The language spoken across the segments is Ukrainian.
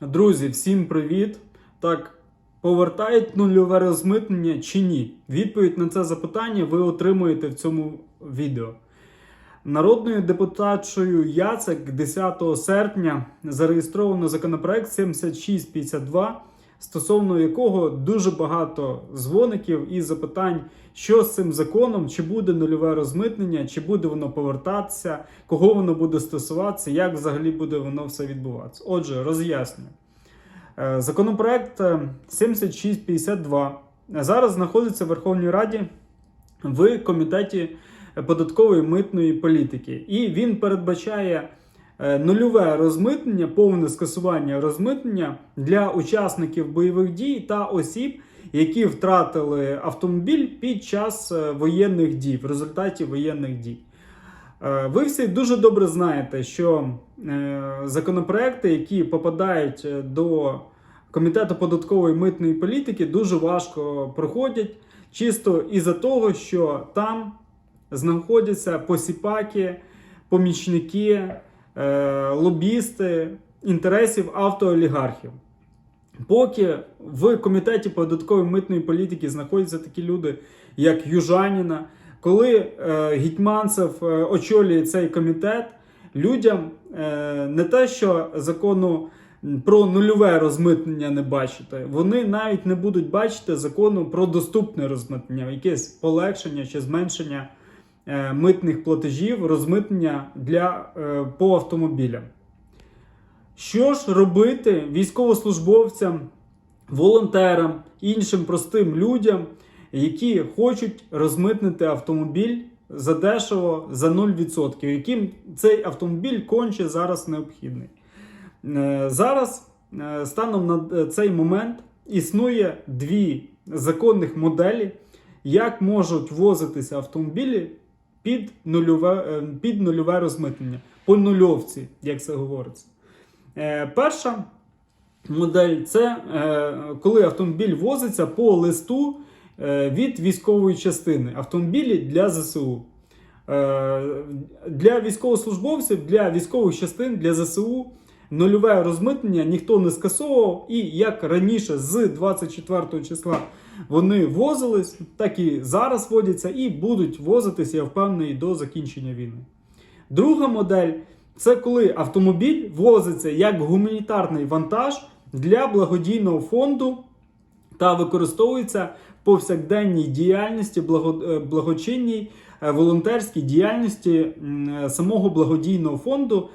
Друзі, всім привіт! Так, повертають нульове розмитнення чи ні? Відповідь на це запитання ви отримуєте в цьому відео. Народною депутатшою Яцек 10 серпня зареєстровано законопроект 7652, стосовно якого дуже багато дзвоників і запитань, що з цим законом, чи буде нульове розмитнення, чи буде воно повертатися, кого воно буде стосуватися, як взагалі буде воно все відбуватися. Отже, роз'яснюю. Е, Законопроект е, 7652 зараз знаходиться в Верховній Раді в комітеті податкової митної політики, і він передбачає е, нульове розмитнення, повне скасування розмитнення для учасників бойових дій та осіб, які втратили автомобіль під час е, воєнних дій, в результаті воєнних дій. Е, Ви всі дуже добре знаєте, що е, законопроекти, які попадають е, до Комітету податкової митної політики, дуже важко проходять, чисто із-за того, що там знаходяться посіпаки, помічники, е, лобісти інтересів автоолігархів. Поки в комітеті податкової митної політики знаходяться такі люди, як Южаніна, коли е, Гетьманцев е, очолює цей комітет, людям е, не те, що закону про нульове розмитнення не бачити, вони навіть не будуть бачити закону про доступне розмитнення, якесь полегшення чи зменшення е, митних платежів, розмитнення для, е, по автомобілям. Що ж робити військовослужбовцям, волонтерам, іншим простим людям, які хочуть розмитнити автомобіль задешево за 0%, яким цей автомобіль конче зараз необхідний? Е, Зараз, е, станом на цей момент, існує дві законних моделі, як можуть возитися автомобілі під нульове, е, під нульове розмитнення, по нульовці, як це говориться. Е, Перша модель це е, коли автомобіль возиться по листу від військової частини. Автомобілі для ЗСУ. Для військовослужбовців, для військових частин, для ЗСУ нульове розмитнення ніхто не скасовував. І як раніше, з 24 числа вони возились, так і зараз водяться і будуть возитися, я впевнений, до закінчення війни. Друга модель це коли автомобіль возиться як гуманітарний вантаж для благодійного фонду та використовується в повсякденній діяльності, е, благочинній е, волонтерській діяльності е, самого благодійного фонду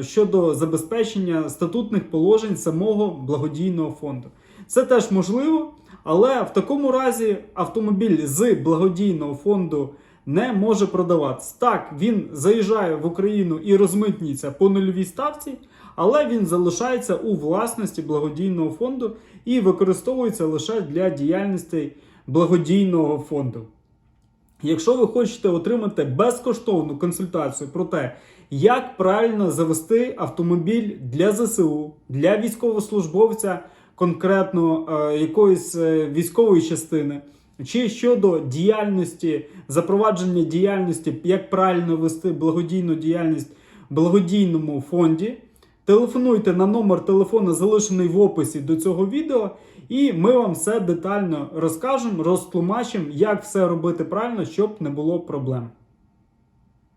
щодо забезпечення статутних положень самого благодійного фонду. Це теж можливо, але в такому разі автомобіль з благодійного фонду не може продаватися. Так, він заїжджає в Україну і розмитнюється по нульовій ставці, але він залишається у власності благодійного фонду і використовується лише для діяльності благодійного фонду. Якщо ви хочете отримати безкоштовну консультацію про те, як правильно завести автомобіль для ЗСУ, для військовослужбовця, конкретно е, якоїсь е, військової частини, чи щодо діяльності, запровадження діяльності, як правильно вести благодійну діяльність в благодійному фонді, телефонуйте на номер телефону, залишений в описі до цього відео, і ми вам все детально розкажемо, розтлумачимо, як все робити правильно, щоб не було проблем.